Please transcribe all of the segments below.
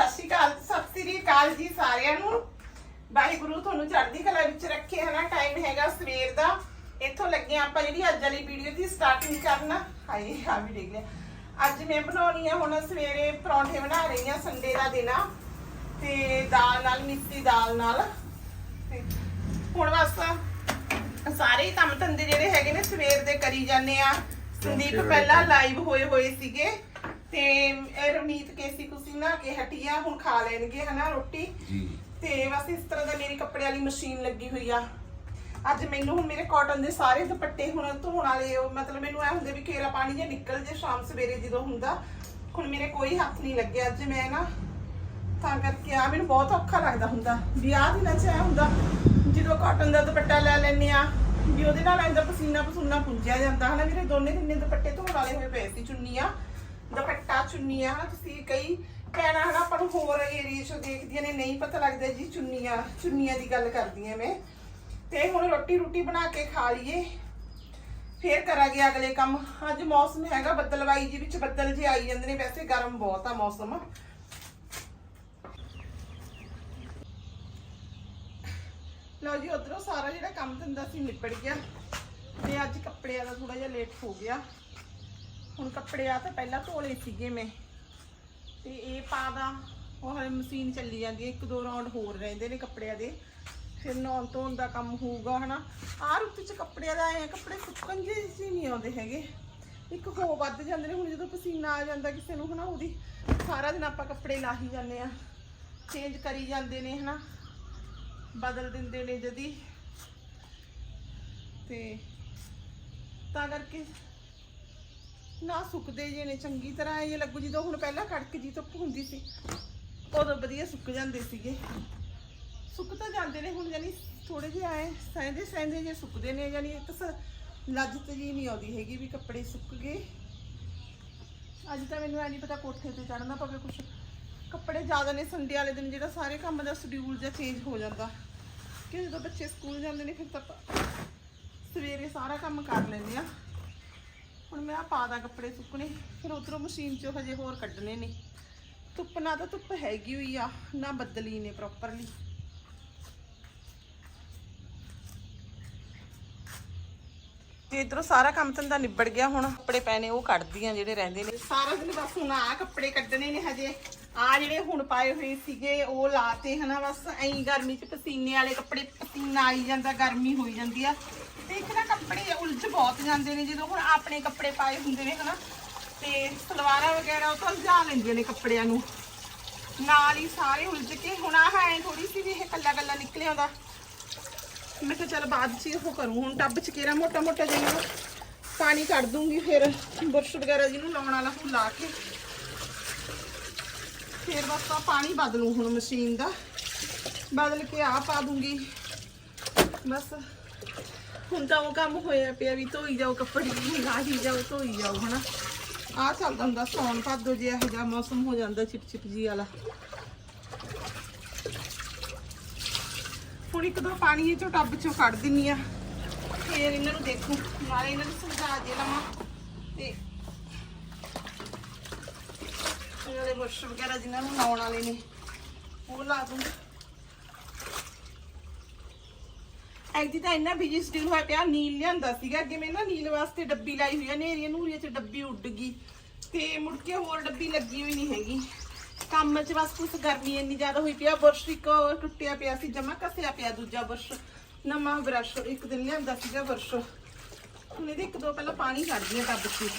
ਸਤਿ ਸ਼੍ਰੀ ਅਕਾਲ ਸਤਿ ਸ੍ਰੀ ਅਕਾਲ ਜੀ ਸਾਰਿਆਂ ਨੂੰ। ਵਾਹਿਗੁਰੂ ਤੁਹਾਨੂੰ ਚੜ੍ਹਦੀ ਕਲਾ ਵਿੱਚ ਰੱਖੇ ਹਨਾ ਟਾਈਮ ਹੈਗਾ ਸਵੇਰ ਦਾ। ਇੱਥੋਂ ਲੱਗੇ ਆਪਾਂ ਜਿਹੜੀ ਅੱਜ ਵਾਲੀ ਵੀਡੀਓ ਦੀ ਸਟਾਰਟਿੰਗ ਕਰਨਾ। ਹਾਏ ਆ ਵੀ ਦੇਖ ਲਿਆ ਅੱਜ ਮੈਂ ਬਣਾਉਣੀ ਆ ਹੁਣ ਸਵੇਰੇ ਪਰੌਂਠੇ ਬਣਾ ਰਹੀ ਆ ਸੰਡੇ ਦਾ ਦਿਨ ਆ। ਤੇ ਦਾਲ ਨਾਲ ਮਿੱਸੀ ਦਾਲ ਨਾਲ। ਤੇ ਹੁਣ ਬਸ ਸਾਰੇ ਕੰਮ ਧੰਦੇ ਜਿਹੜੇ ਹੈਗੇ ਨੇ ਸਵੇਰ ਦੇ ਕਰੀ ਜਾਂਦੇ ਆ। ਸੰਦੀਪ ਪਹਿਲਾਂ ਲਾਈਵ ਹੋਏ ਹੋਏ ਸੀਗੇ। ਤੇ ਇਹ ਰਵਨੀਤ ਕੇਸੀ ਕੁਸੀ ਨਾ ਕੇ ਹਟੀ ਆ ਹੁਣ ਖਾ ਲੈਣਗੇ ਹਨਾ ਰੋਟੀ? ਜੀ। ਤੇ ਬਸ ਇਸ ਤਰ੍ਹਾਂ ਦਾ ਮੇਰੀ ਕੱਪੜੇ ਵਾਲੀ ਮਸ਼ੀਨ ਲੱਗੀ ਹੋਈ ਆ। ਅੱਜ ਮੈਨੂੰ ਹੁਣ ਮੇਰੇ ਕਾਟਨ ਦੇ ਸਾਰੇ ਦੁਪੱਟੇ ਹੁਣ ਧੋਣ ਵਾਲੇ ਉਹ ਮਤਲਬ ਮੈਨੂੰ ਐ ਹੁੰਦੇ ਵੀ ਕੇਰਾ ਪਾਣੀ ਜੇ ਨਿਕਲ ਜੇ ਸ਼ਾਮ ਸਵੇਰੇ ਜਦੋਂ ਹੁੰਦਾ। ਹੁਣ ਮੇਰੇ ਕੋਈ ਹੱਥ ਨਹੀਂ ਲੱਗਿਆ ਅੱਜ ਮੈਂ ਨਾ ਤਾਂ ਕਰਕੇ ਆ ਮੈਨੂੰ ਬਹੁਤ ਔਖਾ ਲੱਗਦਾ ਹੁੰਦਾ। ਵਿਆਹ ਦਿਨਾਂ 'ਚ ਐ ਹੁੰਦਾ ਜਦੋਂ ਕਾਟਨ ਦਾ ਦੁਪੱਟਾ ਲੈ ਲੈਨੇ ਆ ਵੀ ਉਹਦੇ ਨਾਲ ਐਂਦਾ ਪਸੀਨਾ ਪਸੂਨਾ ਪੁੰਜਿਆ ਜਾਂਦਾ। ਹਨਾ ਮੇਰੇ ਦੋਨੇ ਤਿੰਨੇ ਦੁਪੱਟੇ ਧੋਣ ਵਾਲੇ ਹੋਏ ਪਏ ਸੀ ਚੁੰਨੀਆਂ। ਦੁਪੱਟਾ ਚੁੰਨੀਆਂ ਹਨਾ ਤੁਸੀਂ ਕਈ ਕਹਿਣਾ ਹਨਾ ਆਪਾਂ ਨੂੰ ਹੋਰ ਏਰੀਏ 'ਚੋਂ ਦੇਖਦੀਆਂ ਨੇ, ਨਹੀਂ ਪਤਾ ਲੱਗਦਾ ਜੀ ਚੁੰਨੀਆਂ ਚੁੰਨੀਆਂ ਦੀ ਗੱਲ ਕਰਦੀ ਆ ਮੈਂ। ਤੇ ਹੁਣ ਰੋਟੀ ਰੋਟੀ ਬਣਾ ਕੇ ਖਾ ਲਈਏ। ਫੇਰ ਕਰਾਂਗੇ ਅਗਲੇ ਕੰਮ। ਅੱਜ ਮੌਸਮ ਹੈਗਾ ਬੱਦਲਵਾਈ ਜੀ, ਵਿੱਚ ਬੱਦਲ ਜੇ ਆਈ ਜਾਂਦੇ ਨੇ, ਵੈਸੇ ਗਰਮ ਬਹੁਤ ਆ ਮੌਸਮ। ਲਓ ਜੀ, ਉਧਰੋਂ ਸਾਰਾ ਜਿਹੜਾ ਕੰਮ ਧੰਦਾ ਸੀ ਨਿਪੜ ਗਿਆ। ਤੇ ਅੱਜ ਕੱਪੜਿਆਂ ਦਾ ਥੋੜਾ ਜਿਹਾ ਲੇਟ ਹੋ ਗਿਆ। ਹੁਣ ਕੱਪੜੇ ਆ ਤਾਂ ਪਹਿਲਾਂ ਧੋਲੇ ਸੀਗੇ ਮੈਂ। ਤੇ ਇਹ ਪਾ ਦਾ। ਉਹ ਹਲੇ ਮਸ਼ੀਨ ਚੱਲੀ ਜਾਂਦੀ ਹੈ। ਇੱਕ ਦੋ ਰਾਉਂਡ ਹੋਰ ਰਹਿੰਦੇ ਨੇ ਕੱਪੜਿਆਂ ਦੇ। ਫਿਰ ਨਹਾਉਣ ਧੋਣ ਦਾ ਕੰਮ ਹੋਊਗਾ, ਹਨਾ। ਆਹ ਰੁੱਤ ਚ ਕੱਪੜਿਆਂ ਦਾ ਐ ਕੱਪੜੇ ਸੁੱਕਣ ਜਿਹੇ ਸੀ ਨਹੀਂ ਆਉਂਦੇ ਹੈਗੇ। ਇੱਕ ਹੋ ਵੱਧ ਜਾਂਦੇ ਨੇ। ਹੁਣ ਜਦੋਂ ਪਸੀਨਾ ਆ ਜਾਂਦਾ ਕਿਸੇ ਨੂੰ, ਹਨਾ, ਉਹਦੀ ਸਾਰਾ ਦਿਨ ਆਪਾਂ ਕੱਪੜੇ ਲਾਹੀ ਜਾਂਦੇ ਆ ਚੇਂਜ ਕਰੀ ਜਾਂਦੇ ਨੇ, ਹਨਾ। ਬਦਲ ਦਿੰਦੇ ਨੇ ਜਦੀ। ਤੇ ਤਾਂ ਕਰਕੇ ਨਾ ਸੁੱਕਦੇ ਜੇ ਨੇ, ਚੰਗੀ ਤਰ੍ਹਾਂ ਇਹ ਲੱਗੂ, ਜਦੋਂ ਹੁਣ ਪਹਿਲਾਂ ਕੜਕ ਜੀ ਧੁੱਪ ਹੁੰਦੀ ਸੀ, ਉਦੋਂ ਵਧੀਆ ਸੁੱਕ ਜਾਂਦੇ ਸੀਗੇ। ਸੁੱਕ ਤਾਂ ਜਾਂਦੇ ਨੇ, ਹੁਣ ਯਾਨੀ ਥੋੜੇ ਜਿਹੇ ਆਏ ਸਹਿੰਦੇ ਸਹਿੰਦੇ ਜੇ ਸੁੱਕਦੇ ਨੇ ਯਾਨੀ ਇੱਕ ਸ- ਲੱਜਤ ਜੀ ਨਹੀਂ ਆਉਂਦੀ ਹੈਗੀ ਵੀ ਕੱਪੜੇ ਸੁੱਕ ਗਏ। ਅੱਜ ਤਾਂ ਮੈਨੂੰ ਐ ਨਹੀਂ ਪਤਾ ਕੋਠੇ ਤੇ ਚੜਨਾ ਪਵੇ ਕੁਛ। ਕੱਪੜੇ ਜ਼ਿਆਦਾ ਨੇ ਸੰਡੇ ਵਾਲੇ ਦਿਨ, ਜਿਹੜਾ ਸਾਰੇ ਕੰਮ ਦਾ ਸ਼ਡਿਊਲ ਜਾਂ ਚੇਂਜ ਹੋ ਜਾਂਦਾ। ਕਿ ਜਦੋਂ ਬੱਚੇ ਸਕੂਲ ਜਾਂਦੇ ਨੇ, ਫਿਰ ਤਾਂ ਆਪਾਂ ਸਵੇਰੇ ਸਾਰਾ ਕੰਮ ਕਰ ਲੈਂਦੇ ਆ ਹੁਣ ਮੈਂ ਆ ਪਾ ਦਾਂ ਕੱਪੜੇ ਸੁੱਕਣੇ। ਫਿਰ ਉਧਰੋਂ ਮਸ਼ੀਨ 'ਚੋਂ ਹਜੇ ਹੋਰ ਕੱਢਣੇ ਨੇ। ਧੁੱਪ ਨਾ ਤਾਂ ਧੁੱਪ ਹੈਗੀ ਹੋਈ ਆ, ਨਾ ਬੱਦਲੀ ਨੇ ਪ੍ਰੋਪਰਲੀ ਤੇ ਇਧਰੋਂ ਸਾਰਾ ਕੰਮ ਧੰਦਾ ਨਿਬੜ ਗਿਆ, ਹੁਣ ਕੱਪੜੇ ਪੈਣੇ ਉਹ ਕੱਢਦੀ ਆ ਜਿਹੜੇ ਰਹਿੰਦੇ ਨੇ। ਸਾਰਾ ਦਿਨ ਬਸ ਹੁਣ ਆ ਕੱਪੜੇ ਕੱਢਣੇ ਨੇ ਹਜੇ। ਆ ਜਿਹੜੇ ਹੁਣ ਪਾਏ ਹੋਏ ਸੀਗੇ, ਉਹ ਲਾਤੇ ਹਨਾ, ਬਸ ਐਂ ਗਰਮੀ ਚ ਪਸੀਨੇ ਵਾਲੇ ਕੱਪੜੇ, ਪਸੀਨਾ ਆਈ ਜਾਂਦਾ, ਗਰਮੀ ਹੋਈ ਜਾਂਦੀ ਆ। ਤੇ ਇੱਕ ਨਾ ਕੱਪੜੇ ਉਲਝ ਬਹੁਤ ਜਾਂਦੇ ਨੇ, ਜਦੋਂ ਹੁਣ ਆਪਣੇ ਕੱਪੜੇ ਪਾਏ ਹੁੰਦੇ ਨੇ, ਹਨਾ? ਤੇ ਸਲਵਾਰਾਂ ਵਗੈਰਾ ਉਹ ਤਾਂ ਉਲਝਾ ਲੈਂਦੀਆਂ ਨੇ ਕੱਪੜਿਆਂ ਨੂੰ। ਨਾਲ ਹੀ ਸਾਰੇ ਉਲਝ ਕੇ, ਹੁਣ ਆਹ ਐ ਥੋੜੀ ਸੀ ਵੀ ਇਹ ਕੱਲਾ ਕੱਲਾ ਨਿਕਲਿਆ ਆਉਂਦਾ ਮੈਂ ਕਿਹਾ ਚੱਲ ਬਾਅਦ ਚ ਉਹ ਕਰੂੰ, ਹੁਣ ਟੱਬ ਚ ਕੇਰਾ ਮੋਟਾ ਮੋਟਾ ਜਿਹਾ ਪਾਣੀ ਕੱਢ ਦੂੰਗੀ ਫਿਰ, ਬੁਰਸ਼ ਵਗੈਰਾ ਜਿਹਨੂੰ ਲਾਉਣ ਵਾਲਾ ਹੁਣ ਲਾ ਕੇ। ਫਿਰ ਬਸ ਆ ਪਾਣੀ ਬਦਲੂ ਹੁਣ ਮਸ਼ੀਨ ਦਾ। ਬਦਲ ਕੇ ਆ ਪਾ ਦੂੰਗੀ। ਬਸ। ਹੁਣ ਤਾਂ ਉਹ ਕੰਮ ਹੋਇਆ ਪਿਆ ਵੀ ਧੋਈ ਜਾਓ ਕੱਪੜੇ ਲਾਹੀ ਜਾਓ, ਧੋਈ ਜਾਓ, ਹਨਾ। ਆ ਚੱਲਦਾ ਹੁੰਦਾ ਸੌਣ ਭਾਦੋ ਜਿਹਾ ਇਹੋ ਜਿਹਾ ਮੌਸਮ ਹੋ ਜਾਂਦਾ ਚਿਪ ਜੀ ਵਾਲਾ। ਹੁਣ ਇੱਕ ਦੋ ਪਾਣੀ ਇਹ ਚੋਂ ਟੱਬ ਚੋਂ ਕੱਢ ਦਿੰਨੀ ਆ। ਫੇਰ ਇਹਨਾਂ ਨੂੰ ਦੇਖੂ, ਨਾਲੇ ਇਹਨਾਂ ਨੂੰ ਸਮਝਾ ਦੇ ਲਵਾਂ। ਤੇ ਇਹਨਾਂ ਦੇ ਬੁਰਸ਼ ਵਗੈਰਾ ਜਿਨ੍ਹਾਂ ਨੂੰ ਲਾਉਣ ਵਾਲੇ ਨੇ, ਉਹ ਲਾ ਦੂੰ ਐਕਦੀ ਤਾਂ ਇੰਨਾ ਬਿਜ਼ੀ ਸਟਿਲ ਹੋਇਆ ਪਿਆ, ਨੀਲ ਲਿਆਂਦਾ ਸੀਗਾ, ਅੱਗੇ ਮੈਂ ਨਾ ਨੀਲ ਵਾਸਤੇ ਡੱਬੀ ਲਾਈ ਹੋਈ ਆ ਨੇਰੀਆਂ ਨੂਰੀਆਂ ਚ ਡੱਬੀ ਉੱਡ ਗਈ। ਤੇ ਮੁੜ ਕੇ ਹੋਰ ਡੱਬੀ ਲੱਗੀ ਹੋਈ ਨਹੀਂ ਹੈਗੀ। ਕੰਮ 'ਚ ਬਸ ਕੁਛ ਗਰਮੀ ਇੰਨੀ ਜ਼ਿਆਦਾ ਹੋਈ ਪਿਆ, ਬੁਰਸ਼ ਇੱਕ ਟੁੱਟਿਆ ਪਿਆ ਸੀ, ਜਮਾ ਕੱਸਿਆ ਪਿਆ ਦੂਜਾ ਬੁਰਸ਼। ਨਵਾਂ ਬਰਸ਼ ਇੱਕ ਦਿਨ ਲਿਆਂਦਾ ਸੀਗਾ ਬੁਰਸ਼। ਹੁਣ ਇਹਦੇ ਇੱਕ ਦੋ ਪਹਿਲਾਂ ਪਾਣੀ ਕੱਢਦੀ ਆ ਟੱਬ 'ਚ।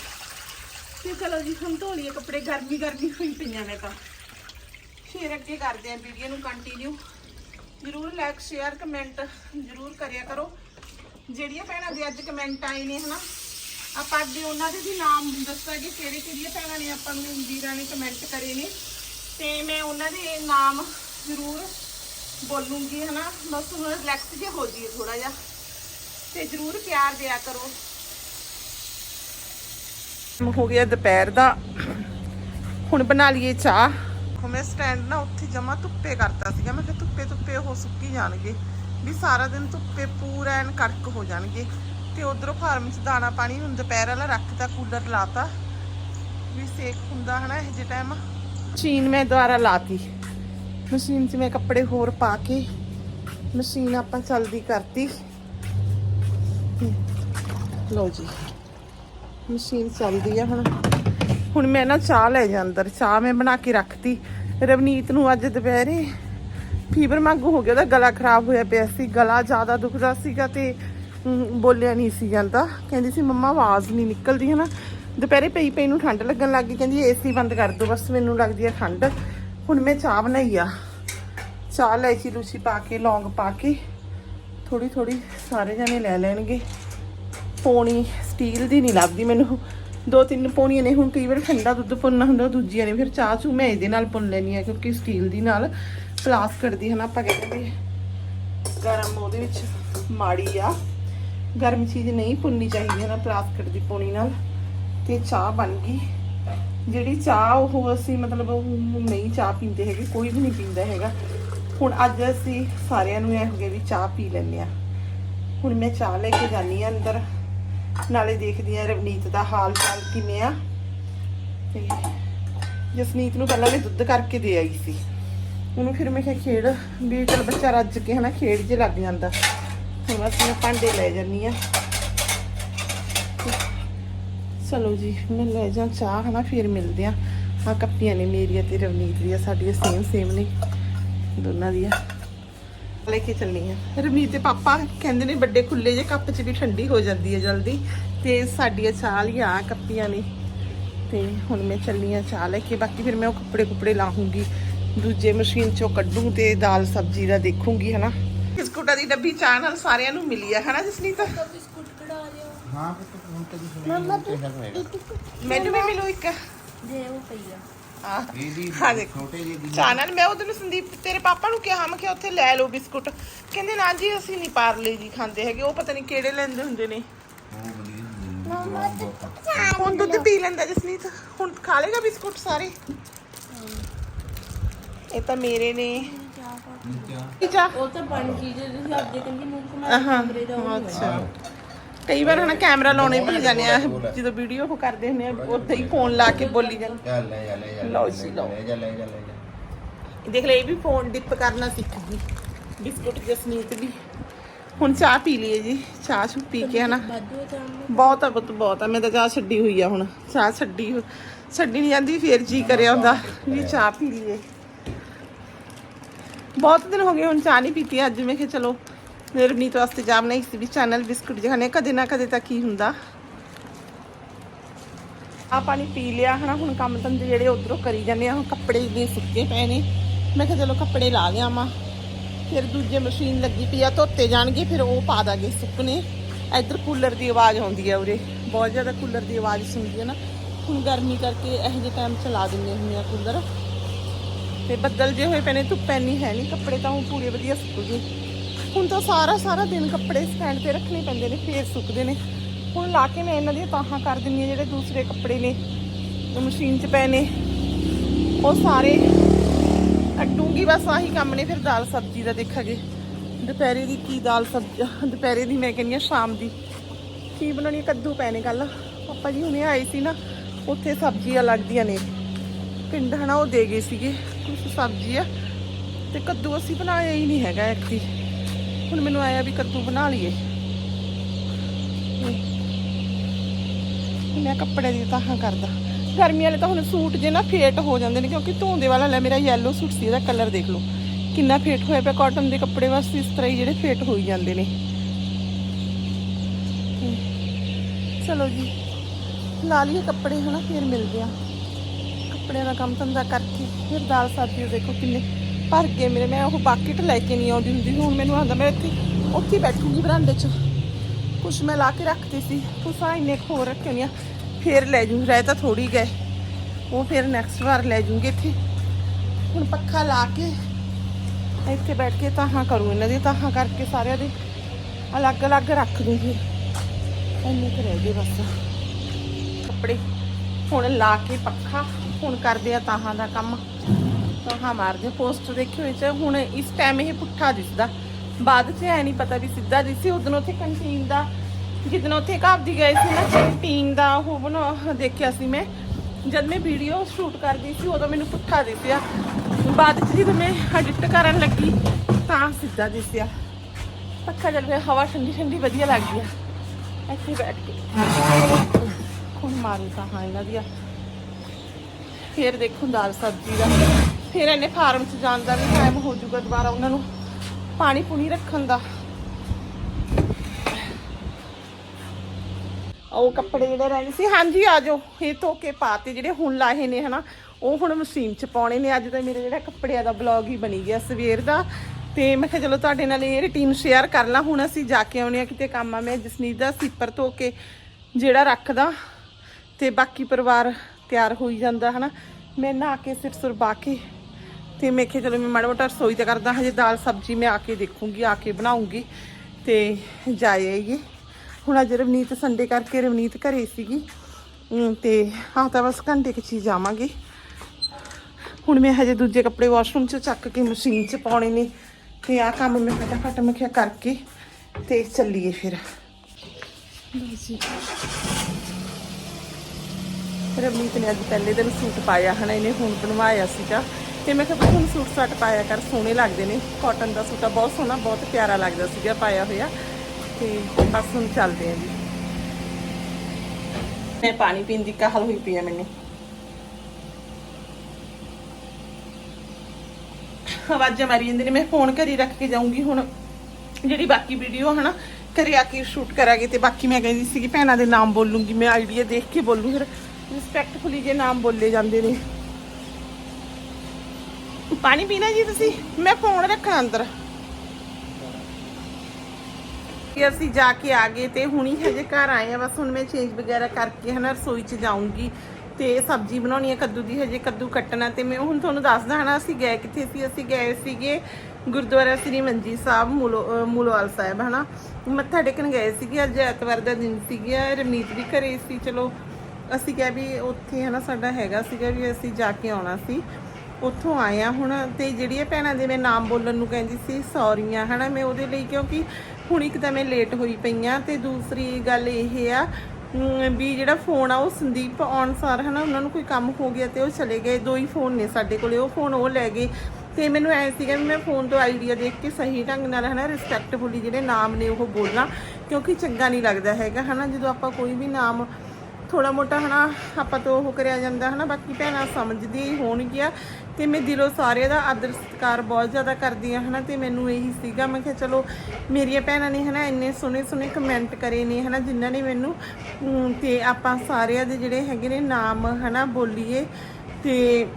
ਤੇ ਚਲੋ ਜੀ, ਹੁਣ ਧੋ ਲਈਏ ਕੱਪੜੇ ਗਰਮੀ ਗਰਮੀ ਹੋਈ ਪਈਆਂ ਨੇ ਤਾਂ। ਫੇਰ ਅੱਗੇ ਕਰਦੇ ਆਂ ਵੀਡੀਓ ਨੂੰ ਕੰਟੀਨਿਊ ਜਰੂਰ ਲਾਈਕ ਸ਼ੇਅਰ ਕਮੈਂਟ ਜਰੂਰ ਕਰਿਆ ਕਰੋ। ਜਿਹੜੀਆਂ ਭੈਣਾਂ ਦੇ ਅੱਜ ਕਮੈਂਟ ਆਏ ਨੇ, ਹਨਾ? ਆਪਾਂ ਅੱਗੇ ਉਹਨਾਂ ਦੇ ਵੀ ਨਾਮ ਦੱਸਾਂਗੇ ਕਿਹੜੇ ਕਿਹੜੀਆਂ ਭੈਣਾਂ ਨੇ ਆਪਾਂ ਨੂੰ ਵੀਰਾਂ ਨੇ ਕਮੈਂਟ ਕਰੇ ਨੇ। ਤੇ ਮੈਂ ਉਹਨਾਂ ਦੇ ਨਾਮ ਜ਼ਰੂਰ ਬੋਲੂੰਗੀ, ਹਨਾ? ਬਸ ਹੁਣ ਰਿਲੈਕਸ ਜੇ ਹੋ ਜੀਏ ਥੋੜਾ ਜਿਹਾ। ਤੇ ਜ਼ਰੂਰ ਪਿਆਰ ਦਿਆ ਕਰੋ। ਹੋ ਗਿਆ ਦੁਪਹਿਰ ਦਾ। ਹੁਣ ਬਣਾ ਲਈਏ ਚਾਹ। ਹੁਣ ਮੈਂ ਸਟੈਂਡ ਨਾ ਉੱਥੇ ਜਮਾ ਧੁੱਪੇ ਕਰਤਾ ਸੀਗਾ। ਮੈਂ ਕਿਹਾ ਧੁੱਪੇ ਧੁੱਪੇ ਉਹ ਸੁੱਕੀ ਜਾਣਗੇ। ਵੀ ਸਾਰਾ ਦਿਨ ਧੁੱਪੇ ਪੂਰਾ ਐਨ ਕੜਕ ਹੋ ਜਾਣਗੇ। ਤੇ ਉਧਰੋਂ ਫਾਰਮ 'ਚ ਦਾਣਾ ਪਾਣੀ ਹੁਣ ਦੁਪਹਿਰ ਵਾਲਾ ਰੱਖਤਾ, ਕੂਲਰ ਲਾਤਾ। ਵੀ ਸੇਕ ਹੁੰਦਾ ਹਨਾ, ਇਹ ਜੇ ਟਾਈਮ ਮਸ਼ੀਨ ਮੈਂ ਦੁਬਾਰਾ ਲਾਤੀ। ਮਸ਼ੀਨ 'ਚ ਮੈਂ ਕੱਪੜੇ ਹੋਰ ਪਾ ਕੇ ਮਸ਼ੀਨ ਆਪਾਂ ਚਲਦੀ ਕਰਤੀ। ਲਓ ਜੀ। ਮਸ਼ੀਨ ਚੱਲਦੀ ਆ ਹੁਣ। ਹੁਣ ਮੈਂ ਨਾ ਚਾਹ ਲੈ ਜਾ ਅੰਦਰ। ਚਾਹ ਮੈਂ ਬਣਾ ਕੇ ਰੱਖਤੀ। ਰਵਨੀਤ ਨੂੰ ਅੱਜ ਦੁਪਹਿਰੇ ਫੀਵਰ ਵਾਂਗੂ ਹੋ ਗਿਆ, ਉਹਦਾ ਗਲਾ ਖਰਾਬ ਹੋਇਆ ਪਿਆ ਸੀ। ਗਲਾ ਜ਼ਿਆਦਾ ਦੁਖਦਾ ਸੀਗਾ ਤੇ ਬੋਲਿਆ ਨਹੀਂ ਸੀ ਜਾਂਦਾ। ਕਹਿੰਦੀ ਸੀ, ਮੰਮਾ, ਆਵਾਜ਼ ਨਹੀਂ ਨਿਕਲਦੀ ਹੈ ਨਾ ਦੁਪਹਿਰੇ ਪਈ ਪਈ ਨੂੰ ਠੰਡ ਲੱਗਣ ਲੱਗ ਗਈ। ਕਹਿੰਦੀ ਏਸੀ ਬੰਦ ਕਰ ਦਿਓ ਬਸ ਮੈਨੂੰ ਲੱਗਦੀ ਆ ਠੰਡ। ਹੁਣ ਮੈਂ ਚਾਹ ਬਣਾਈ ਆ। ਚਾਹ ਲੈਚੀ ਲੂਚੀ ਪਾ ਕੇ, ਲੌਂਗ ਪਾ ਕੇ। ਥੋੜੀ ਥੋੜੀ ਸਾਰੇ ਜਣੇ ਲੈ ਲੈਣਗੇ। ਪੌਣੀ ਸਟੀਲ ਦੀ ਨਹੀਂ ਲੱਭਦੀ ਮੈਨੂੰ। ਦੋ ਤਿੰਨ ਪੌਣੀਆਂ ਨੇ, ਹੁਣ ਕਈ ਵਾਰ ਠੰਡਾ ਦੁੱਧ ਪੁੰਨਾ ਹੁੰਦਾ, ਦੂਜੀਆਂ ਨੇ ਫਿਰ ਚਾਹ ਚੂ ਮੈਂ ਇਹਦੇ ਨਾਲ ਪੁੰਨ ਲੈਣੀ ਆ ਕਿਉਂਕਿ ਸਟੀਲ ਦੀ ਨਾਲ ਪਲਾਸਟਿਕ ਦੀ ਹਨਾ ਆਪਾਂ ਕਹਿੰਦੇ ਵੀ ਗਰਮ ਉਹਦੇ ਵਿੱਚ ਮਾੜੀ ਆ। ਗਰਮ ਚੀਜ਼ ਨਹੀਂ ਪੁੰਨੀ ਚਾਹੀਦੀ ਹੈ ਨਾ ਪਲਾਸਟਿਕ ਦੀ ਪੌਣੀ ਨਾਲ, ਤੇ ਚਾਹ ਬਣ ਗਈ। ਜਿਹੜੀ ਚਾਹ ਉਹ ਅਸੀਂ ਮਤਲਬ ਨਹੀਂ ਚਾਹ ਪੀਂਦੇ ਹੈਗੇ, ਕੋਈ ਵੀ ਨਹੀਂ ਪੀਂਦਾ ਹੈਗਾ। ਹੁਣ ਅੱਜ ਅਸੀਂ ਸਾਰਿਆਂ ਨੂੰ ਇਹ ਹੋ ਗਿਆ ਵੀ ਚਾਹ ਪੀ ਲੈਂਦੇ ਆ ਹੁਣ ਮੈਂ ਚਾਹ ਲੈ ਕੇ ਜਾਨੀ ਆ ਅੰਦਰ। ਨਾਲੇ ਦੇਖਦੀ ਆ ਰਵਨੀਤ ਦਾ ਹਾਲ ਚਾਲ ਕਿਵੇਂ ਆ। ਤੇ ਜਸਨੀਤ ਨੂੰ ਪਹਿਲਾਂ ਮੈਂ ਦੁੱਧ ਕਰਕੇ ਦੇ ਆਈ ਸੀ। ਉਹਨੂੰ ਫਿਰ ਮੈਂ ਕਿਹਾ, ਖੇਡ ਵੀ ਚਲ ਬੱਚਾ ਰੱਜ ਕੇ ਹਨਾ ਖੇਡ ਜੇ ਲੱਗ ਜਾਂਦਾ। ਹੁਣ ਬਸ ਮੈਂ ਭਾਂਡੇ ਲੈ ਜਾਨੀ ਆ। ਚਲੋ ਜੀ, ਮੈਂ ਲੈ ਜਾ ਚਾਹ ਹਨਾ, ਫਿਰ ਮਿਲਦੇ ਆ। ਆ ਕੱਪੀਆਂ ਨੇ ਮੇਰੀਆਂ ਤੇ ਰਵਨੀਤ ਦੀਆਂ, ਸਾਡੀਆਂ ਸੇਮ ਸੇਮ ਨੇ। ਦੋਨਾਂ ਦੀਆਂ। ਲੈ ਕੇ ਚੱਲਨੀ ਆ। ਰਵਨੀਤ ਦੇ ਪਾਪਾ ਕਹਿੰਦੇ ਨੇ ਵੱਡੇ ਖੁੱਲੇ ਜੇ ਕੱਪ 'ਚ ਵੀ ਠੰਡੀ ਹੋ ਜਾਂਦੀ ਹੈ ਜਲਦੀ। ਤੇ ਸਾਡੀਆਂ ਚਾਹ ਲਈ ਆ ਕੱਪੀਆਂ ਨੇ। ਤੇ ਹੁਣ ਮੈਂ ਚੱਲਨੀ ਆ ਚਾਹ ਲੈ ਕੇ। ਬਾਕੀ ਫਿਰ ਮੈਂ ਉਹ ਕੱਪੜੇ ਕੁਪੜੇ ਲਾਹੂੰਗੀ। ਦੂਜੇ ਮਸ਼ੀਨ 'ਚੋਂ ਕੱਢੂ ਤੇ ਦਾਲ ਸਬਜ਼ੀ ਦਾ ਦੇਖੂੰਗੀ ਹਨਾ। ਬਿਸਕੁਟਾਂ ਦੀ ਡੱਬੀ ਚਾਹ ਨਾਲ ਸਾਰਿਆਂ ਨੂੰ ਮਿਲੀ ਆ ਹਨਾ ਜਸਨੀਤ? ਹਾਂ ਹੁਣ ਤੇ ਮੈਨੂੰ ਵੀ ਮਿਲੂ ਇੱਕ। ਜੇ ਉਹ ਪਈ ਆ ਆ ਇਹਦੀ ਹਾਂ ਦੇਖ। ਛੋਟੇ ਜਿਹੇ ਦੀ ਚਾਹ ਨਾਲ ਮੈਂ ਉਹਦੇ ਨੂੰ ਸੰਦੀਪ ਤੇਰੇ ਪਾਪਾ ਨੂੰ ਕਿਹਾ ਮੈਂ ਕਿ ਉੱਥੇ ਲੈ ਲਓ ਬਿਸਕੁਟ। ਕਹਿੰਦੇ ਨਾ ਜੀ ਅਸੀਂ ਨਹੀਂ ਪਾਰਲੇ ਜੀ ਖਾਂਦੇ ਹੈਗੇ। ਉਹ ਪਤਾ ਨਹੀਂ ਕਿਹੜੇ ਲੈਂਦੇ ਹੁੰਦੇ ਨੇ। ਉਹ ਵਧੀਆ ਹੁੰਦੀ ਹੈ ਪੱਕਾ ਹੁਣ ਦੁੱਧ ਪੀ ਲੈਂਦਾ ਜਸਨੀਤ ਹੁਣ ਖਾ ਲੇਗਾ ਬਿਸਕੁਟ ਸਾਰੇ? ਇਹ ਤਾਂ ਮੇਰੇ ਨੇ। ਕੀ ਚਾਹ? ਉਹ ਤਾਂ ਬਣ ਚੀਜ਼ ਤੁਸੀਂ ਆਪਦੇ ਕੰਨੀ ਮੂੰਹ ਘੁਮਾ ਹਾਂ ਕਮਰੇ ਦਾ ਉਹ ਅੱਛਾ। ਕਈ ਵਾਰ ਹਨਾ ਕੈਮਰਾ ਲਾਉਣੇ ਭੁੱਲ ਜਾਂਦੇ ਆ ਜਦੋਂ ਵੀਡੀਓ ਉਹ ਕਰਦੇ ਹੁੰਦੇ ਆ ਉੱਥੇ ਹੀ ਫੋਨ ਲਾ ਕੇ ਬੋਲੀ ਜਾਂਦੇ। ਚੱਲ ਲੈ ਜਾ ਲੈ ਜਾ ਲਓ ਜੀ, ਲਓ। ਲੈ ਜਾ ਲੈ ਜਾ ਲੈ ਜਾ ਦੇਖ ਲੈ ਇਹ ਵੀ ਫੋਨ ਡਿਪ ਕਰਨਾ ਸਿੱਖ ਗਈ ਬਿਸਕੁਟ ਜਸਨੀਤ ਵੀ। ਹੁਣ ਚਾਹ ਪੀ ਲਈਏ ਜੀ ਚਾਹ ਚੂ ਪੀ ਕੇ ਹਨਾ। ਤਾਂ ਬਹੁਤ ਆ ਪੁੱਤ ਬਹੁਤ ਆ। ਮੈਂ ਤਾਂ ਚਾਹ ਛੱਡੀ ਹੋਈ ਆ ਹੁਣ। ਚਾਹ ਛੱਡੀ ਹੋ- ਛੱਡੀ ਨਹੀਂ ਜਾਂਦੀ ਫੇਰ ਜੀ ਕਰਿਆ ਹੁੰਦਾ ਵੀ ਚਾਹ ਪੀ ਲਈਏ। ਬਹੁਤ ਦਿਨ ਹੋ ਗਏ ਹੁਣ ਚਾਹ ਨਹੀਂ ਪੀਤੀ ਅੱਜ ਮੈਂ ਕਿਹਾ ਚਲੋ ਮੇਰੇ ਨੀਤ ਵਾਸਤੇ ਚਾਹ ਬਣਾਈ ਸੀ ਵੀ ਚੈਨਲ ਬਿਸਕੁਟ ਜਿਹਨੇ ਕਦੇ ਨਾ ਕਦੇ ਤਾਂ ਕੀ ਹੁੰਦਾ ਆ ਪਾਣੀ ਪੀ ਲਿਆ ਹਨਾ ਹੁਣ ਕੰਮ ਧੰਦੇ ਜਿਹੜੇ ਉਧਰੋਂ ਕਰੀ ਜਾਂਦੇ ਆ ਹੁਣ ਕੱਪੜੇ ਵੀ ਸੁੱਕੇ ਪਏ ਨੇ ਮੈਂ ਕਿਹਾ ਚਲੋ ਕੱਪੜੇ ਲਾ ਲਿਆਵਾਂ ਫਿਰ ਦੂਜੇ ਮਸ਼ੀਨ ਲੱਗੀ ਪਈ ਆ ਧੋਤੇ ਜਾਣਗੇ ਫਿਰ ਉਹ ਪਾ ਦਾਂਗੇ ਸੁੱਕਣੇ ਇੱਧਰ ਕੂਲਰ ਦੀ ਆਵਾਜ਼ ਆਉਂਦੀ ਆ ਉਰੇ ਬਹੁਤ ਜ਼ਿਆਦਾ ਕੂਲਰ ਦੀ ਆਵਾਜ਼ ਸੁਣਦੀ ਹੈ ਨਾ ਹੁਣ ਗਰਮੀ ਕਰਕੇ ਇਹੋ ਜਿਹੇ ਟਾਈਮ ਚਲਾ ਦਿੰਦੇ ਹੁੰਦੇ ਆ ਕੂਲਰ ਤੇ ਬੱਦਲ ਜੇ ਹੋਏ ਪਏ ਧੁੱਪ ਇੰਨੀ ਹੈ ਨਹੀਂ ਕੱਪੜੇ ਤਾਂ ਉਹ ਪੂਰੇ ਵਧੀਆ ਸੁੱਕ ਗਏ ਹੁਣ ਤਾਂ ਸਾਰਾ ਸਾਰਾ ਦਿਨ ਕੱਪੜੇ ਸਟੈਂਡ ਤੇ ਰੱਖਣੇ ਪੈਂਦੇ ਨੇ, ਫੇਰ ਸੁੱਕਦੇ ਨੇ। ਹੁਣ ਲਾ ਕੇ ਮੈਂ ਇਹਨਾਂ ਦੀਆਂ ਤਾਹਾਂ ਕਰ ਦਿੰਦੀ ਹਾਂ, ਜਿਹੜੇ ਦੂਸਰੇ ਕੱਪੜੇ ਨੇ ਉਹ ਮਸ਼ੀਨ 'ਚ ਪਏ ਨੇ। ਉਹ ਸਾਰੇ ਕੱਟੂੰਗੀ ਬਸ ਆਹੀ ਕੰਮ ਨੇ, ਫਿਰ ਦਾਲ ਸਬਜ਼ੀ ਦਾ ਦੇਖਾਂਗੇ। ਦੁਪਹਿਰੇ ਦੀ ਕੀ ਦਾਲ ਸਬਜ਼ੀ, ਦੁਪਹਿਰੇ ਦੀ ਮੈਂ ਕਹਿੰਦੀ ਆ ਸ਼ਾਮ ਦੀ। ਕੀ ਬਣਾਉਣੀ ਕੱਦੂ ਪੈਣੇ ਨੇ ਕੱਲ ਪਾਪਾ ਜੀ ਹੁਣੇ ਆਏ ਸੀ ਨਾ, ਉੱਥੇ ਸਬਜ਼ੀਆਂ ਲੱਗਦੀਆਂ ਨੇ। ਪਿੰਡ ਹਨਾ, ਉਹ ਦੇ ਗਏ ਸੀਗੇ। ਕੁਝ ਸਬਜ਼ੀ ਆ। ਤੇ ਕੱਦੂ ਅਸੀਂ ਬਣਾਇਆ ਹੀ ਨਹੀਂ ਹੈਗਾ ਐਕਚੁਅਲੀ ਹੁਣ ਮੈਨੂੰ ਆਇਆ ਵੀ ਕੱਦੂ ਬਣਾ ਲਈਏ। ਮੈਂ ਕੱਪੜੇ ਦੀ ਤਾਹਾਂ ਕਰਦਾ। ਗਰਮੀ ਵਾਲੇ ਤਾਂ ਹੁਣ ਸੂਟ ਜੇ ਨਾ ਫੇਟ ਹੋ ਜਾਂਦੇ ਨੇ, ਕਿਉਂਕਿ ਧੋਂਦੇ ਵਾਲਾ, ਲੈ ਮੇਰਾ ਯੈਲੋ ਸੂਟ ਸੀ, ਇਹਦਾ ਕਲਰ ਦੇਖ ਲਓ। ਕਿੰਨਾ ਫੇਟ ਹੋਇਆ ਪਿਆ ਕਾਟਨ ਦੇ ਕੱਪੜੇ ਬਸ ਇਸ ਤਰ੍ਹਾਂ ਹੀ ਜਿਹੜੇ ਫੇਟ ਹੋਈ ਜਾਂਦੇ ਨੇ। ਚਲੋ ਜੀ, ਲਾ ਲਈਏ ਕੱਪੜੇ, ਹਨਾ, ਫੇਰ ਮਿਲਦੇ ਆ ਕੱਪੜਿਆਂ ਦਾ ਕੰਮ ਧੰਦਾ ਕਰਕੇ, ਫਿਰ ਦਾਲ ਸਬਜ਼ੀ ਦੇਖੋ ਕਿੰਨੇ ਭਰ ਕੇ ਮੇਰੇ, ਮੈਂ ਉਹ ਬਾਕਟ ਲੈ ਕੇ ਨਹੀਂ ਆਉਂਦੀ ਹੁੰਦੀ, ਹੁਣ ਮੈਨੂੰ ਆਂਦਾ ਮੈਂ ਇੱਥੇ, ਉੱਥੇ ਹੀ ਬੈਠੂੰਗੀ ਬਰਾਂਡੇ 'ਚ। ਕੁਛ ਮੈਂ ਲਾ ਕੇ ਰੱਖਦੀ ਸੀ, ਕੁਛ ਆ ਇੰਨੇ ਖੋਰ ਰੱਖੇ ਹੋਣੇ ਆ। ਫੇਰ ਲੈ ਜੂ, ਰਹਿ ਤਾਂ ਥੋੜੀ ਗਏ। ਉਹ ਫਿਰ ਨੈਕਸਟ ਵਾਰ ਲੈ ਜੂੰਗੀ ਇੱਥੇ। ਹੁਣ ਪੱਖਾ ਲਾ ਕੇ ਇੱਥੇ ਬੈਠ ਕੇ ਤਾਹਾਂ ਕਰੂੰ ਇਹਨਾਂ ਦੀ, ਤਾਹਾਂ ਕਰਕੇ ਸਾਰਿਆਂ ਦੇ ਅਲੱਗ-ਅਲੱਗ ਰੱਖ ਦੂੰਗੀ। ਇੰਨੇ ਕੁ ਰਹਿ ਗਏ ਬਸ। ਕੱਪੜੇ ਹੁਣ ਲਾ ਕੇ ਪੱਖਾ, ਹੁਣ ਕਰਦੇ ਆ ਤਾਹਾਂ ਦਾ ਕੰਮ। ਤਾਹਾਂ ਮਾਰਦੇ ਪੋਸਟ ਦੇਖਿਓ ਇਹ ਚ ਹੁਣ ਇਸ ਟਾਈਮ ਇਹ ਪੁੱਠਾ ਦਿਸਦਾ। ਬਾਅਦ ਚ ਐ ਨਹੀਂ ਪਤਾ ਵੀ ਸਿੱਧਾ ਦਿਸੇ, ਉਦੋਂ ਉੱਥੇ ਕੰਟੀਨ ਦਾ, ਜਿੱਦਣ ਉੱਥੇ ਘਰ ਦੀ ਗਏ ਸੀ ਨਾ ਕੰਟੀਨ ਦਾ ਉਹ ਬਣਾ, ਦੇਖਿਆ ਸੀ ਮੈਂ। ਜਦ ਮੈਂ ਵੀਡੀਓ ਸ਼ੂਟ ਕਰਦੀ ਸੀ, ਉਦੋਂ ਮੈਨੂੰ ਪੁੱਠਾ ਦਿਸਿਆ। ਬਾਅਦ ਚ ਜਦੋਂ ਮੈਂ ਐਡਿਟ ਕਰਨ ਲੱਗੀ, ਤਾਂ ਸਿੱਧਾ ਦਿਸਿਆ। ਪੱਖਾ ਚੱਲ ਰਿਹਾ ਹਵਾ ਠੰਡੀ ਠੰਡੀ ਵਧੀਆ ਲੱਗਦੀ ਆ। ਇੱਥੇ ਬੈਠ ਕੇ। ਹੁਣ ਮਾਰੂ ਤਾਂ ਹਾਂ ਇਹਨਾਂ ਦੀਆਂ। ਫਿਰ ਦੇਖੂ ਦਾਲ ਸਬਜ਼ੀ ਦਾ। ਫਿਰ ਇਹਨੇ ਫਾਰਮ 'ਚ ਜਾਣ ਦਾ ਵੀ ਟਾਈਮ ਹੋ ਜਾਊਗਾ ਦੁਬਾਰਾ ਉਹਨਾਂ ਨੂੰ ਪਾਣੀ ਪੂਣੀ ਰੱਖਣ ਦਾ। ਉਹ ਕੱਪੜੇ ਜਿਹੜੇ ਰਹਿੰਦੇ ਸੀ, ਹਾਂਜੀ, ਆ ਜਾਓ। ਇਹ ਧੋ ਕੇ ਪਾਤੇ ਜਿਹੜੇ ਹੁਣ ਲਾਹੇ ਨੇ, ਹਨਾ। ਉਹ ਹੁਣ ਮਸ਼ੀਨ 'ਚ ਪਾਉਣੇ ਨੇ। ਅੱਜ ਤਾਂ ਮੇਰੇ ਜਿਹੜਾ ਕੱਪੜਿਆਂ ਦਾ ਬਲੌਗ ਹੀ ਬਣੀ ਗਿਆ ਸਵੇਰ ਦਾ। ਤੇ ਮੈਂ ਕਿਹਾ, ਚਲੋ, ਤੁਹਾਡੇ ਨਾਲ ਇਹ ਰੁਟੀਨ ਸ਼ੇਅਰ ਕਰ ਲਾਂ। ਹੁਣ ਅਸੀਂ ਜਾ ਕੇ ਆਉਣੇ ਆ ਕਿਤੇ ਕੰਮ ਆ। ਮੈਂ ਜਸਨੀਤ ਦਾ ਸੀਪਰ ਧੋ ਕੇ ਜਿਹੜਾ ਰੱਖਦਾ, ਤੇ ਬਾਕੀ ਪਰਿਵਾਰ ਤਿਆਰ ਹੋਈ ਜਾਂਦਾ, ਹਨਾ। ਮੈਂ ਨਹਾ ਕੇ ਸਿਰ ਸੁਰ ਬਾ ਕੇ ਤੇ ਮੈਂ ਕਿਹਾ ਚਲੋ ਮੈਂ ਮਾੜਾ ਮੋਟਾ ਰਸੋਈ ਤਾਂ ਕਰਦਾ, ਹਜੇ ਦਾਲ ਸਬਜ਼ੀ ਮੈਂ ਆ ਕੇ ਦੇਖੂੰਗੀ, ਆ ਕੇ ਬਣਾਉਂਗੀ ਤੇ ਜਾਏਗੀ ਹੁਣ ਅੱਜ ਰਵਨੀਤ ਸੰਡੇ ਕਰਕੇ ਰਵਨੀਤ ਘਰੇ ਸੀਗੀ। ਅਮ ਤੇ ਹਾਂ ਤਾਂ ਬਸ ਘੰਟੇ ਕੁ 'ਚ ਹੀ ਜਾਵਾਂਗੇ। ਹੁਣ ਮੈਂ ਹਜੇ ਦੂਜੇ ਕੱਪੜੇ ਵਾਸ਼ਰੂਮ 'ਚ ਚੱਕ ਕੇ ਮਸ਼ੀਨ 'ਚ ਪਾਉਣੇ ਨੇ। ਤੇ ਆ ਕੰਮ ਮੈਂ ਫਟਾਫਟ ਮੈਂ ਕਿਹਾ ਕਰਕੇ ਤੇ ਚੱਲੀਏ ਫਿਰ। ਰਵਨੀਤ ਨੇ ਅੱਜ ਪਹਿਲੇ ਦਿਨ ਸੂਟ ਪਾਇਆ ਹਨਾ, ਇਹਨੇ ਹੁਣ ਬਣਵਾਇਆ ਸੀਗਾ। ਤੇ ਮੈਂ ਕਿਹਾ ਪੁੱਤ ਹੁਣ ਸੂਟ ਸਾਟ ਪਾਇਆ ਕਰ, ਸੋਹਣੇ ਲੱਗਦੇ ਨੇ। ਕਾਟਨ ਦਾ ਸੂਟ ਆ, ਬਹੁਤ ਸੋਹਣਾ, ਬਹੁਤ ਪਿਆਰਾ ਲੱਗਦਾ ਸੀਗਾ ਪਾਇਆ ਹੋਇਆ। ਤੇ ਬਸ ਹੁਣ ਚੱਲਦੇ ਆਂ ਜੀ। ਮੈਂ ਪਾਣੀ ਪੀਣ ਦੀ ਕਾਹਲ ਹੋਈ ਪਈ ਆ ਮੈਨੂੰ। ਆਵਾਜ਼ਾਂ ਮਾਰੀ ਜਾਂਦੇ ਨੇ, ਮੈਂ ਫੋਨ ਘਰੀ ਰੱਖ ਕੇ ਜਾਊਂਗੀ ਹੁਣ। ਜਿਹੜੀ ਬਾਕੀ ਵੀਡੀਓ ਹਨਾ, ਘਰੇ ਆ ਕੇ ਸ਼ੂਟ ਕਰਾਂਗੇ ਤੇ ਬਾਕੀ ਮੈਂ ਕਹਿੰਦੀ ਸੀ ਕਿ ਭੈਣਾਂ ਦੇ ਨਾਮ ਬੋਲੂੰਗੀ, ਮੈਂ ਆਈਡੀਆ ਦੇਖ ਕੇ ਬੋਲੂ ਫਿਰ। ਰਿਸਪੈਕਟਫੁਲੀ ਜੇ ਨਾਮ ਬੋਲੇ ਜਾਂਦੇ ਨੇ। ਪਾਣੀ ਪੀਣਾ ਜੀ ਤੁਸੀਂ? ਮੈਂ ਫੋਨ ਰੱਖਣਾ ਅੰਦਰ। ਕਿ ਅਸੀਂ ਜਾ ਕੇ ਆ ਗਏ ਤੇ ਹੁਣੀ ਹਜੇ ਘਰ ਆਏ ਆ, ਬਸ ਹੁਣ ਮੈਂ ਚੇਂਜ ਵਗੈਰਾ ਕਰਕੇ ਹਨਾ ਰਸੋਈ 'ਚ ਜਾਊਂਗੀ। ਤੇ ਸਬਜ਼ੀ ਬਣਾਉਣੀ ਹੈ ਕੱਦੂ ਦੀ, ਹਜੇ ਕੱਦੂ ਕੱਟਣਾ ਤੇ ਮੈਂ ਹੁਣ ਤੁਹਾਨੂੰ ਦੱਸਦਾ ਹਨਾ, ਅਸੀਂ ਗਏ ਕਿੱਥੇ ਸੀ? ਅਸੀਂ ਗਏ ਸੀਗੇ ਗੁਰਦੁਆਰਾ ਸ੍ਰੀ ਮੰਜੀ ਸਾਹਿਬ, ਮੂਲੋ, ਅਹ ਮੂਲੋਵਾਲ ਸਾਹਿਬ ਹਨਾ। ਮੱਥਾ ਟੇਕਣ ਗਏ ਸੀਗੇ, ਅੱਜ ਐਤਵਾਰ ਦਾ ਦਿਨ ਸੀਗਾ ਰਮਨੀਤ ਵੀ ਘਰੇ ਸੀ, ਚਲੋ। ਅਸੀਂ ਕਿਹਾ ਵੀ ਉੱਥੇ ਹਨਾ ਸਾਡਾ ਹੈਗਾ ਸੀਗਾ ਵੀ ਅਸੀਂ ਜਾ ਕੇ ਆਉਣਾ ਸੀ। ਉੱਥੋਂ ਆਇਆ ਆ ਹੁਣ ਤੇ ਜਿਹੜੀਆਂ ਭੈਣਾਂ ਦੇ ਮੈਂ ਨਾਮ ਬੋਲਣ ਨੂੰ ਕਹਿੰਦੀ ਸੀ, ਸੌਰੀਆਂ, ਹਨਾ, ਮੈਂ ਉਹਦੇ ਲਈ ਕਿਉਂਕਿ ਹੁਣ ਇੱਕ ਤਾਂ ਮੈਂ ਲੇਟ ਹੋਈ ਪਈ ਆ ਤੇ ਦੂਸਰੀ ਗੱਲ ਇਹ ਆ ਵੀ ਜਿਹੜਾ ਫੋਨ ਆ ਉਹ ਸੰਦੀਪ ਆਉਣ ਅਨਸਾਰ ਹਨਾ, ਉਹਨਾਂ ਨੂੰ ਕੋਈ ਕੰਮ ਹੋ ਗਿਆ ਤੇ ਉਹ ਚਲੇ ਗਏ। ਦੋ ਹੀ ਫੋਨ ਨੇ ਸਾਡੇ ਕੋਲੇ, ਉਹ ਫੋਨ ਉਹ ਲੈ ਗਏ। ਤੇ ਮੈਨੂੰ ਐ ਸੀਗਾ ਵੀ ਮੈਂ ਫੋਨ ਤੋਂ ਆਈਡੀਆ ਦੇਖ ਕੇ ਸਹੀ ਢੰਗ ਨਾਲ, ਹਨਾ ਰਿਸਪੈਕਟਫੁਲੀ ਜਿਹੜੇ ਨਾਮ ਨੇ ਉਹ ਬੋਲਣਾ ਕਿਉਂਕਿ ਚੰਗਾ ਨਹੀਂ ਲੱਗਦਾ ਹੈਗਾ, ਹਨਾ, ਜਦੋਂ ਆਪਾਂ ਕੋਈ ਵੀ ਨਾਮ ਥੋੜਾ ਮੋਟਾ ਹਨਾ ਆਪਾਂ ਤੋਂ ਉਹ ਕਰਿਆ ਜਾਂਦਾ ਹਨਾ ਬਾਕੀ ਭੈਣਾਂ ਸਮਝਦੀ ਹੋਣਗੀਆਂ ਤੇ ਮੈਂ ਦਿਲੋਂ ਸਾਰਿਆਂ ਦਾ ਆਦਰ ਸਤਿਕਾਰ ਬਹੁਤ ਜ਼ਿਆਦਾ ਕਰਦੀ ਹਾਂ ਹਨਾ ਤੇ ਮੈਨੂੰ ਇਹੀ ਸੀਗਾ ਮੈਂ ਕਿਹਾ ਚਲੋ ਮੇਰੀਆਂ ਭੈਣਾਂ ਨੇ ਹਨਾ ਇੰਨੇ ਸੋਹਣੇ ਸੋਹਣੇ ਕਮੈਂਟ ਕਰੇ ਨੇ ਹਨਾ ਜਿਨ੍ਹਾਂ ਨੇ ਮੈਨੂੰ ਅਮ, ਤੇ ਆਪਾਂ ਸਾਰਿਆਂ ਦੇ ਜਿਹੜੇ ਹੈਗੇ ਨੇ ਨਾਮ ਹਨਾ ਬੋਲੀਏ ਤੇ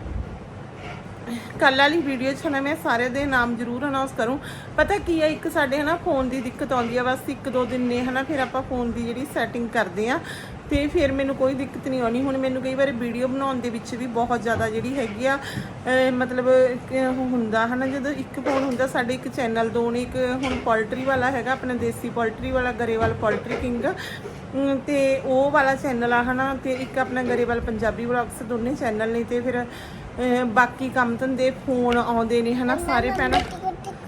ਕੱਲ ਵਾਲੀ ਵੀਡੀਓ 'ਚ ਨਾ ਮੈਂ ਸਾਰੇ ਦੇ ਨਾਮ ਜ਼ਰੂਰ ਅਨਾਉਂਸ ਕਰੂੰ। ਪਤਾ ਕੀ ਹੈ ਇੱਕ ਸਾਡੇ ਹਨਾ ਫੋਨ ਦੀ ਦਿੱਕਤ ਆਉਂਦੀ ਆ ਬਸ ਇੱਕ ਦੋ ਦਿਨ ਨੇ ਹਨਾ ਫਿਰ ਆਪਾਂ ਫੋਨ ਦੀ ਜਿਹੜੀ ਸੈਟਿੰਗ ਕਰਦੇ ਆ ਤੇ ਫਿਰ ਮੈਨੂੰ ਕੋਈ ਦਿੱਕਤ ਨਹੀਂ ਆਉਣੀ। ਹੁਣ ਮੈਨੂੰ ਕਈ ਵਾਰ ਵੀਡੀਓ ਬਣਾਉਣ ਦੇ ਵਿੱਚ ਵੀ ਬਹੁਤ ਜ਼ਿਆਦਾ ਜਿਹੜੀ ਹੈਗੀ ਆ ਮਤਲਬ ਹੁੰਦਾ ਹਨਾ ਜਦੋਂ ਇੱਕ ਫੋਨ ਹੁੰਦਾ ਸਾਡੇ ਇੱਕ ਚੈਨਲ ਦੋ ਨੇ ਇੱਕ ਹੁਣ ਪੋਲਟਰੀ ਵਾਲਾ ਹੈਗਾ ਆਪਣਾ ਦੇਸੀ ਪੋਲਟਰੀ ਵਾਲਾ ਗਰੇਵਾਲ ਪੋਲਟਰੀ ਕਿੰਗ ਤੇ ਉਹ ਵਾਲਾ ਚੈਨਲ ਆ ਹਨਾ ਤੇ ਇੱਕ ਆਪਣਾ ਗਰੇਵਾਲ ਪੰਜਾਬੀ ਵਲੌਗਸ ਦੋਨੇ ਚੈਨਲ ਨੇ ਤੇ ਫਿਰ ਬਾਕੀ ਕੰਮ ਧੰਦੇ ਫੋਨ ਆਉਂਦੇ ਨੇ ਹਨਾ ਸਾਰੇ ਭੈਣਾਂ।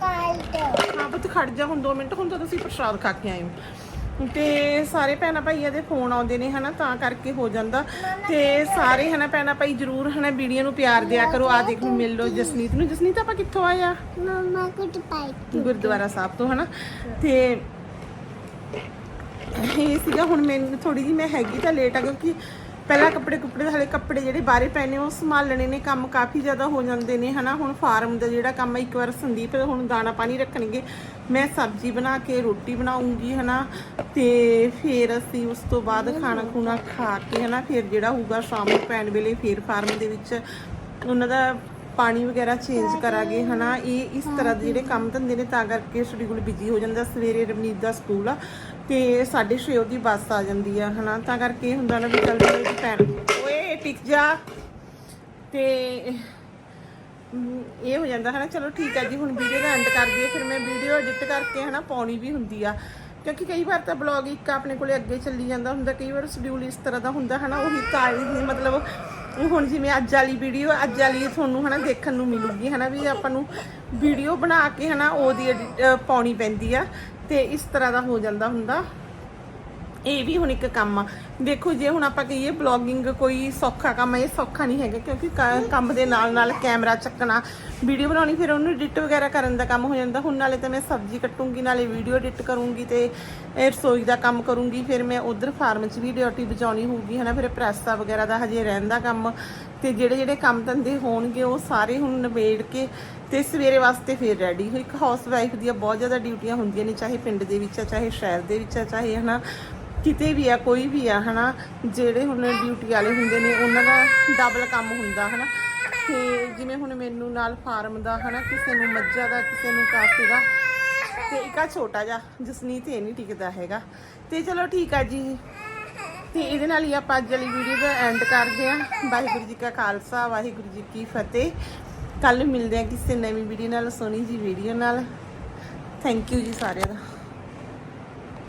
ਹਾਂ ਪੁੱਤ ਖੜ ਜਾ ਹੁਣ 2 ਮਿੰਟ ਹੁਣ ਤਾਂ ਤੁਸੀਂ ਪ੍ਰਸ਼ਾਦ ਖਾ ਕੇ ਆਏ ਹੋ। ਤੇ ਸਾਰੇ ਭੈਣਾਂ ਭਾਈਆਂ ਦੇ ਫੋਨ ਆਉਂਦੇ ਨੇ ਹਨਾ ਤਾਂ ਕਰਕੇ ਹੋ ਜਾਂਦਾ। ਤੇ ਸਾਰੇ ਹਨਾ ਭੈਣਾਂ ਭਾਈ ਜਰੂਰ ਹਨਾ ਵੀਡੀਓ ਨੂੰ ਪਿਆਰ ਦਿਆ ਕਰੋ। ਆ ਦੇਖ ਮਿਲ ਲਓ ਜਸਨੀਤ ਨੂੰ। ਜਸਨੀਤ ਆਪਾਂ ਕਿੱਥੋਂ ਆਏ ਆ? ਮਮਾ ਕੁਝ ਪਾਈ ਗੁਰਦੁਆਰਾ ਸਾਹਿਬ ਤੋਂ ਹਨਾ। ਤੇ ਇਹ ਸੀਗਾ ਹੁਣ ਮੈਨੂੰ ਥੋੜੀ ਜਿਹੀ ਮੈਂ ਹੈਗੀ ਤਾਂ ਲੇਟ ਆ ਕਿਉਂਕਿ ਪਹਿਲਾਂ ਕੱਪੜੇ ਕੁੱਪੜੇ ਹਲੇ ਕੱਪੜੇ ਜਿਹੜੇ ਬਾਹਰੇ ਪੈਣੇ ਉਹ ਸੰਭਾਲਣੇ ਨੇ ਕੰਮ ਕਾਫੀ ਜ਼ਿਆਦਾ ਹੋ ਜਾਂਦੇ ਨੇ ਹਨਾ? ਹੁਣ ਫਾਰਮ ਦਾ ਜਿਹੜਾ ਕੰਮ ਆ, ਇੱਕ ਵਾਰ ਸੰਦੀਪ ਹੁਣ ਦਾਣਾ ਪਾਣੀ ਰੱਖਣਗੇ। ਮੈਂ ਸਬਜ਼ੀ ਬਣਾ ਕੇ ਰੋਟੀ ਬਣਾਉਂਗੀ ਹਨਾ? ਤੇ ਫਿਰ ਅਸੀਂ ਉਸ ਤੋਂ ਬਾਅਦ ਖਾਣਾ ਖੂਣਾ ਖਾ ਕੇ ਹਨਾ? ਫਿਰ ਜਿਹੜਾ ਹੋਊਗਾ ਸ਼ਾਮ ਨੂੰ ਪੈਣ ਵੇਲੇ ਫਿਰ ਫਾਰਮ ਦੇ ਵਿੱਚ ਉਹਨਾਂ ਦਾ ਪਾਣੀ ਵਗੈਰਾ ਚੇਂਜ ਕਰਾਂਗੇ ਹਨਾ? ਇਹ ਇਸ ਤਰ੍ਹਾਂ ਦੇ ਜਿਹੜੇ ਕੰਮ ਧੰਦੇ ਨੇ ਤਾਂ ਕਰਕੇ ਸ਼ਡਿਊਲ ਬਿਜ਼ੀ ਹੋ ਜਾਂਦਾ। ਸਵੇਰੇ ਰਵਨੀਤ ਦਾ ਸਕੂਲ ਆ ਤੇ 6:30 ਉਹਦੀ ਬੱਸ ਆ ਜਾਂਦੀ ਆ, ਹਨਾ? ਤਾਂ ਕਰਕੇ ਇਹ ਹੁੰਦਾ ਨਾ ਵੀ ਜਲਦੀ ਜਲਦੀ ਪੈਣ ਓਏ ਟਿਕ ਜਾ। ਤੇ ਇਹ ਹੋ ਜਾਂਦਾ, ਹਨਾ? ਚਲੋ ਠੀਕ ਆ ਜੀ, ਹੁਣ ਵੀਡੀਓ ਦਾ ਐਂਡ ਕਰ ਦਈਏ, ਫਿਰ ਮੈਂ ਵੀਡੀਓ ਐਡਿਟ ਕਰਕੇ, ਹਨਾ, ਪਾਉਣੀ ਵੀ ਹੁੰਦੀ ਆ। ਕਿਉਂਕਿ ਕਈ ਵਾਰ ਤਾਂ ਬਲੌਗ ਇੱਕ ਆਪਣੇ ਕੋਲੇ ਅੱਗੇ ਚੱਲੀ ਜਾਂਦਾ ਹੁੰਦਾ, ਕਈ ਵਾਰ ਸ਼ਡਿਊਲ ਇਸ ਤਰ੍ਹਾਂ ਦਾ ਹੁੰਦਾ, ਹਨਾ? ਉਹੀ ਕਾਲੀ ਮਤਲਬ ਹੁਣ ਜਿਵੇਂ ਅੱਜ ਵਾਲੀ ਵੀਡੀਓ, ਅੱਜ ਵਾਲੀ ਤੁਹਾਨੂੰ, ਹਨਾ, ਦੇਖਣ ਨੂੰ ਮਿਲੂਗੀ, ਹਨਾ? ਵੀ ਆਪਾਂ ਨੂੰ ਵੀਡੀਓ ਬਣਾ ਕੇ, ਹਨਾ, ਉਹਦੀ edit- ਪਾਉਣੀ ਪੈਂਦੀ ਆ। ਤੇ ਇਸ ਤਰ੍ਹਾਂ ਦਾ ਹੋ ਜਾਂਦਾ ਹੁੰਦਾ। ਇਹ ਵੀ ਹੁਣ ਇੱਕ ਕੰਮ ਆ। ਦੇਖੋ, ਜੇ ਹੁਣ ਆਪਾਂ ਕਹੀਏ ਬਲੌਗਿੰਗ ਕੋਈ ਸੌਖਾ ਕੰਮ ਹੈ ਇਹ ਸੌਖਾ ਨਹੀਂ ਹੈਗਾ ਕਿਉਂਕਿ ਕ- ਕੰਮ ਦੇ ਨਾਲ ਨਾਲ ਕੈਮਰਾ ਚੱਕਣਾ ਵੀਡੀਓ ਬਣਾਉਣੀ, ਫਿਰ ਉਹਨੂੰ ਐਡਿਟ ਵਗੈਰਾ ਕਰਨ ਦਾ ਕੰਮ ਹੋ ਜਾਂਦਾ। ਹੁਣ ਨਾਲੇ ਤਾਂ ਮੈਂ ਸਬਜ਼ੀ ਕੱਟੂੰਗੀ, ਨਾਲੇ ਵੀਡੀਓ ਐਡਿਟ ਕਰੂੰਗੀ ਤੇ ਰਸੋਈ ਦਾ ਕੰਮ ਕਰੂੰਗੀ, ਫਿਰ ਮੈਂ ਉਧਰ ਫਾਰਮ 'ਚ ਵੀ ਡਿਊਟੀ ਬਚਾਉਣੀ ਹੋਊਗੀ, ਹਨਾ। ਫਿਰ ਪ੍ਰੈਸਾ ਵਗੈਰਾ ਦਾ ਹਜੇ ਰਹਿੰਦਾ ਕੰਮ ਤੇ ਜਿਹੜੇ ਜਿਹੜੇ ਕੰਮ ਧੰਦੇ ਹੋਣਗੇ, ਉਹ ਸਾਰੇ ਹੁਣ ਨਿਬੇੜ ਕੇ ਤੇ ਸਵੇਰੇ ਵਾਸਤੇ ਫਿਰ ਰੈਡੀ ਹੋ ਇੱਕ ਹਾਊਸ ਵਾਈਫ ਦੀਆਂ ਬਹੁਤ ਜ਼ਿਆਦਾ ਡਿਊਟੀਆਂ ਹੁੰਦੀਆਂ ਨੇ, ਚਾਹੇ ਪਿੰਡ ਦੇ ਵਿੱਚ ਆ, ਚਾਹੇ ਸ਼ਹਿਰ ਦੇ ਵਿੱਚ ਆ, ਚਾਹੇ ਹਨਾ, ਕਿਤੇ ਵੀ ਆ, ਕੋਈ ਵੀ ਆ, ਹਨਾ, ਜਿਹੜੇ ਹੁਣ ਡਿਊਟੀ ਵਾਲੇ ਹੁੰਦੇ ਨੇ, ਉਹਨਾਂ ਦਾ ਡਬਲ ਕੰਮ ਹੁੰਦਾ, ਹਨਾ। ਤੇ ਜਿਵੇਂ ਹੁਣ ਮੈਨੂੰ ਨਾਲ ਫਾਰਮ ਦਾ, ਹਨਾ, ਕਿਸੇ ਨੂੰ ਮੱਝਾਂ ਦਾ, ਕਿਸੇ ਨੂੰ ਕਾਸੇ ਦਾ, ਤੇ ਇੱਕ ਆ ਛੋਟਾ ਜਿਹਾ, ਜਸਨੀਤ, ਇਹ ਨਹੀਂ ਟਿਕਦਾ ਹੈਗਾ। ਤੇ ਚਲੋ ਠੀਕ ਆ ਜੀ। ਤੇ ਇਹਦੇ ਨਾਲ ਹੀ ਆਪਾਂ ਅੱਜ ਵਾਲੀ ਵੀਡੀਓ ਦਾ ਐਂਡ ਕਰਦੇ ਆਂ ਵਾਹਿਗੁਰੂ ਜੀ ਕਾ ਖਾਲਸਾ, ਵਾਹਿਗੁਰੂ ਜੀ ਕੀ ਫਤਿਹ। ਕੱਲ ਮਿਲਦੇ ਆਂ ਕਿਸੇ ਨਵੀਂ ਵੀਡੀਓ ਨਾਲ, ਸੋਹਣੀ ਜੀ ਵੀਡੀਓ ਨਾਲ। ਥੈਂਕ ਯੂ ਜੀ ਸਾਰਿਆਂ ਦਾ।